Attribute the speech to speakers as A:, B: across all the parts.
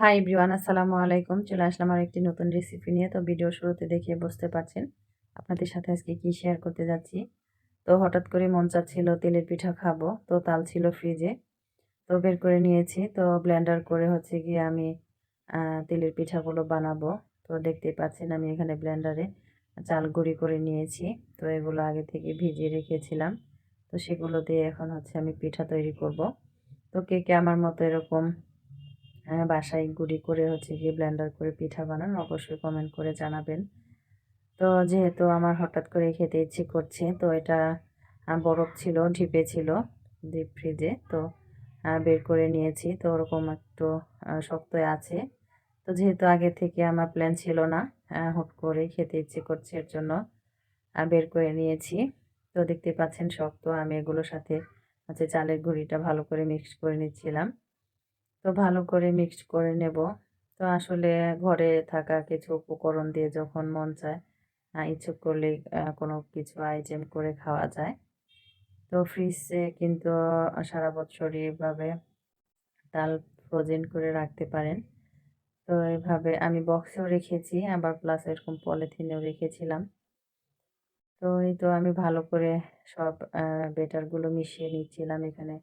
A: Hi everyone আসসালামু আলাইকুম। চলে আসলাম আর একটি নতুন রেসিপি নিয়ে। তো ভিডিও শুরুতে দেখে বুঝতে পারছেন আপনাদের সাথে আজকে কি শেয়ার করতে যাচ্ছি। তো হঠাৎ করে মন চাচ্ছিল তেলের পিঠা খাব। তো তাল ছিল ফ্রিজে তো বের করে নিয়েছি। তো ব্লেন্ডার করে হচ্ছে গিয়ে আমি তেলের পিঠাগুলো বানাবো। তো দেখতেই পাচ্ছেন আমি এখানে ব্লেন্ডারে চাল গুঁড়ি করে নিয়েছি। তো এগুলো আগে থেকে ভিজিয়ে রেখেছিলাম। তো সেগুলো দিয়ে এখন হচ্ছে আমি পিঠা তৈরি করব। তো কে কে আমার মতো এরকম বাসায় গুঁড়ি করে হচ্ছে গিয়ে ব্লেন্ডার করে পিঠা বানান অবশ্যই কমেন্ট করে জানাবেন। তো যেহেতু আমার হঠাৎ করে খেতে ইচ্ছে করছে, তো এটা বরফ ছিল, ঢিপে ছিল ডিপ ফ্রিজে তো বের করে নিয়েছি। তো ওরকম একটু শক্ত আছে। তো যেহেতু আগে থেকে আমার প্ল্যান ছিল না হুট করে খেতে ইচ্ছে করছে এর জন্য বের করে নিয়েছি। তো দেখতে পাচ্ছেন শক্ত, আমি এগুলোর সাথে হচ্ছে চালের গুঁড়িটা ভালো করে মিক্স করে নিচ্ছিলাম। তো ভালো করে মিক্সড করে নেব। তো আসলে ঘরে থাকা কিছু উপকরণ দিয়ে যখন মন চায় ইচ্ছুক করলেই কোনো কিছু আইটেম করে খাওয়া যায়। তো ফ্রিজে কিন্তু সারা বছর এভাবে তাল ফ্রোজেন করে রাখতে পারেন। তো এভাবে আমি বক্সেও রেখেছি, আবার প্লাস এরকম পলিথিনেও রেখেছিলাম। তো এই তো আমি ভালো করে সব বেটারগুলো মিশিয়ে নিচ্ছিলাম এখানে।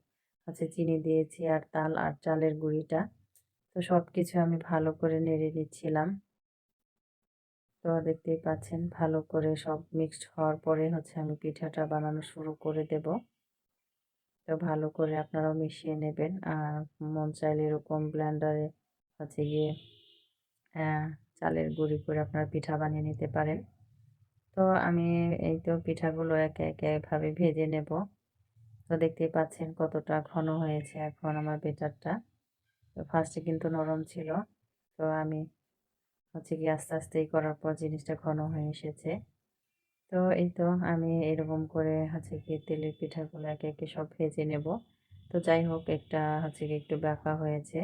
A: হচ্ছে চিনি দিয়েছি আর তাল আর চালের গুঁড়িটা। তো সব কিছু আমি ভালো করে নেড়ে নিচ্ছিলাম। তো দেখতেই পাচ্ছেন ভালো করে সব মিক্সড হওয়ার পরে হচ্ছে আমি পিঠাটা বানানো শুরু করে দেব। তো ভালো করে আপনারাও মিশিয়ে নেবেন। আর মন চাইলে এরকম ব্ল্যান্ডারে হচ্ছে গিয়ে চালের গুঁড়ি করে আপনারা পিঠা বানিয়ে নিতে পারেন। তো আমি এই তো পিঠাগুলো একে একে এভাবে ভেজে নেব। তো দেখতেই পাচ্ছেন কতটা ঘন হয়েছে এখন আমার বেটারটা। তো ফার্স্টে কিন্তু নরম ছিল। তো আমি হচ্ছে কি আস্তে আস্তেই করার পর জিনিসটা ঘন হয়ে এসেছে। তো এই তো আমি এরকম করে হচ্ছে কি তেলের পিঠাগুলো একে একে সব ভেজে নেব। তো যাই হোক, একটা হচ্ছে কি একটু ব্যাকা হয়েছে।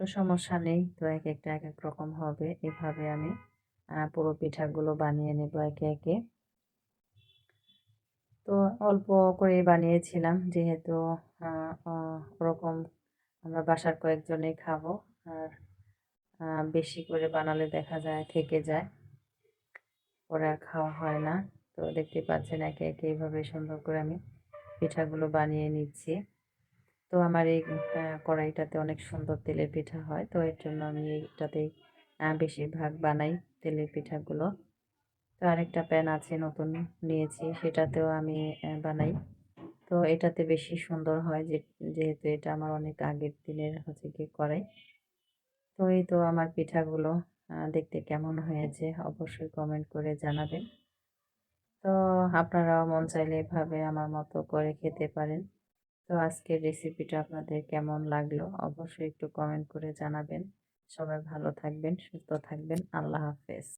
A: তো সমস্যা নেই, তো এক একটা এক এক রকম হবে। এভাবে আমি পুরো পিঠাগুলো বানিয়ে নেব একে একে। তো অল্প করে বানিয়েছিলাম। যেহেতু ওরকম আমরা বাসার কয়েকজনেই খাব। আর বেশি করে বানালে দেখা যায় থেকে যায়। পরে আর খাওয়া হয় না। তো দেখতে পাচ্ছেন একে একে এইভাবে সুন্দর করে আমি পিঠাগুলো বানিয়ে নিচ্ছি। তো আমার এই কড়াইটাতে অনেক সুন্দর তেলের পিঠা হয়। তো এর জন্য আমি এইটাতেই বেশিরভাগ বানাই তেলের পিঠাগুলো। তো আরেকটা প্যান আছে নতুন নিয়েছি, সেটাতেও আমি বানাই। তো এটাতে বেশি সুন্দর হয় যে, যেহেতু এটা আমার অনেক আগের দিনের হচ্ছে কি করাই তো এই তো আমার পিঠাগুলো দেখতে কেমন হয়েছে অবশ্যই কমেন্ট করে জানাবেন। তো আপনারাও মন চাইলে এভাবে আমার মতো করে খেতে পারেন। তো আজকের রেসিপিটা আপনাদের কেমন লাগল অবশ্যই একটু কমেন্ট করে জানাবেন। সবাই ভালো থাকবেন, সুস্থ থাকবেন, আল্লাহ হাফেজ।